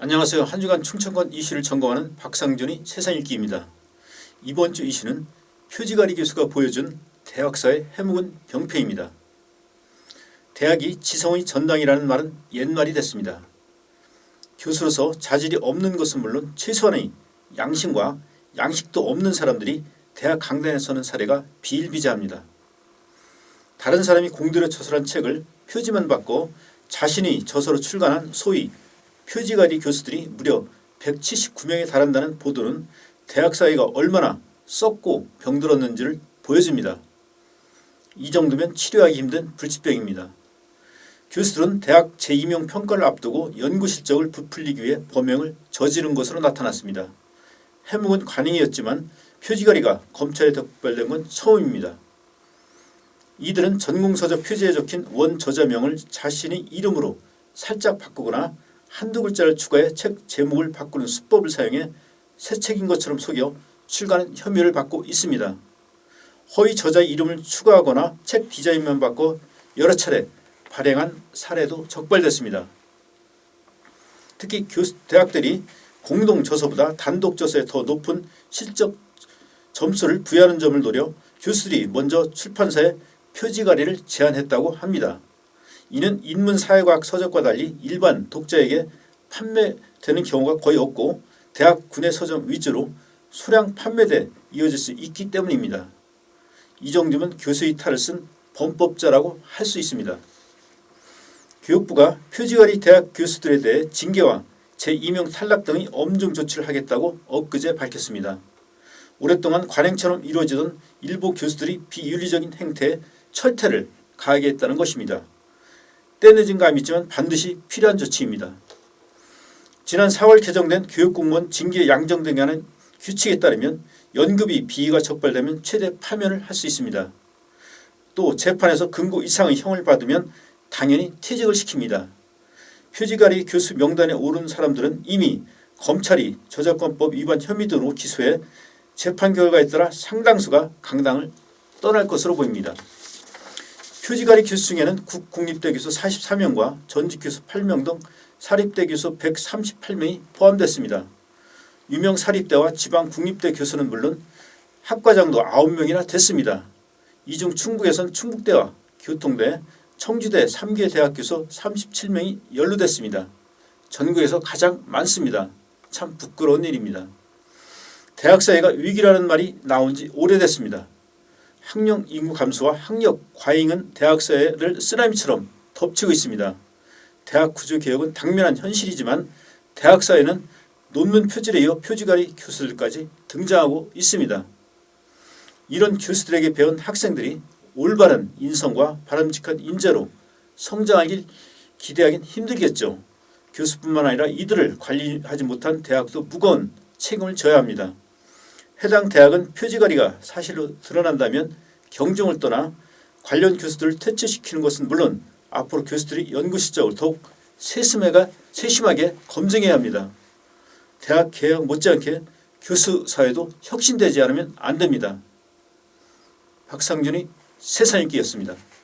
안녕하세요. 한 주간 충청권 이슈를 점검하는 박상준이 세상 읽기입니다. 이번 주 이슈는 표지가리 교수가 보여준 대학사의 해묵은 병폐입니다. 대학이 지성의 전당이라는 말은 옛말이 됐습니다. 교수로서 자질이 없는 것은 물론 최소한의 양심과 양식도 없는 사람들이 대학 강단에 서는 사례가 비일비재합니다. 다른 사람이 공들여 저술한 책을 표지만 받고 자신이 저서로 출간한 소위 표지가리 교수들이 무려 179명에 달한다는 보도는 대학 사회가 얼마나 썩고 병들었는지를 보여줍니다. 이 정도면 치료하기 힘든 불치병입니다. 교수들은 대학 제2명 평가를 앞두고 연구 실적을 부풀리기 위해 범행을 저지른 것으로 나타났습니다. 해묵은 관행이었지만 표지가리가 검찰에 적발된 건 처음입니다. 이들은 전공서적 표지에 적힌 원 저자명을 자신의 이름으로 살짝 바꾸거나 한두 글자를 추가해 책 제목을 바꾸는 수법을 사용해 새 책인 것처럼 속여 출간한 혐의를 받고 있습니다. 허위 저자의 이름을 추가하거나 책 디자인만 바꿔 여러 차례 발행한 사례도 적발됐습니다. 특히 교수, 대학들이 공동 저서보다 단독 저서에 더 높은 실적 점수를 부여하는 점을 노려 교수들이 먼저 출판사에 표지가리를 제안했다고 합니다. 이는 인문사회과학 서적과 달리 일반 독자에게 판매되는 경우가 거의 없고 대학 군의 서점 위주로 소량 판매돼 이어질 수 있기 때문입니다. 이 정도면 교수의 탈을 쓴 범법자라고 할 수 있습니다. 교육부가 표지가리 대학 교수들에 대해 징계와 제2명 탈락 등의 엄중 조치를 하겠다고 엊그제 밝혔습니다. 오랫동안 관행처럼 이루어지던 일부 교수들이 비윤리적인 행태에 철퇴를 가하게 했다는 것입니다. 때늦은 감이 있지만 반드시 필요한 조치입니다. 지난 4월 개정된 교육공무원 징계 양정 등에 하는 규칙에 따르면 연급이 비위가 적발되면 최대 파면을 할 수 있습니다. 또 재판에서 금고 이상의 형을 받으면 당연히 퇴직을 시킵니다. 표지가리 교수 명단에 오른 사람들은 이미 검찰이 저작권법 위반 혐의 등으로 기소해 재판 결과에 따라 상당수가 강당을 떠날 것으로 보입니다. 표지가리 교수 중에는 국공립대 교수 44명과 전직 교수 8명 등 사립대 교수 138명이 포함됐습니다. 유명 사립대와 지방 국립대 교수는 물론 학과장도 9명이나 됐습니다. 이 중 충북에선 충북대와 교통대, 청주대 3개 대학 교수 37명이 연루됐습니다. 전국에서 가장 많습니다. 참 부끄러운 일입니다. 대학 사회가 위기라는 말이 나온 지 오래됐습니다. 학령 인구 감소와 학력 과잉은 대학 사회를 쓰나미처럼 덮치고 있습니다. 대학 구조 개혁은 당면한 현실이지만 대학 사회는 논문 표질에 이어 표지가리 교수들까지 등장하고 있습니다. 이런 교수들에게 배운 학생들이 올바른 인성과 바람직한 인재로 성장하길 기대하긴 힘들겠죠. 교수뿐만 아니라 이들을 관리하지 못한 대학도 무거운 책임을 져야 합니다. 해당 대학은 표지가리가 사실로 드러난다면 경종을 떠나 관련 교수들을 퇴출시키는 것은 물론 앞으로 교수들이 연구 실적을 더욱 세심하게, 세심하게 검증해야 합니다. 대학 개혁 못지않게 교수 사회도 혁신되지 않으면 안 됩니다. 박상준이 세상 읽기였습니다.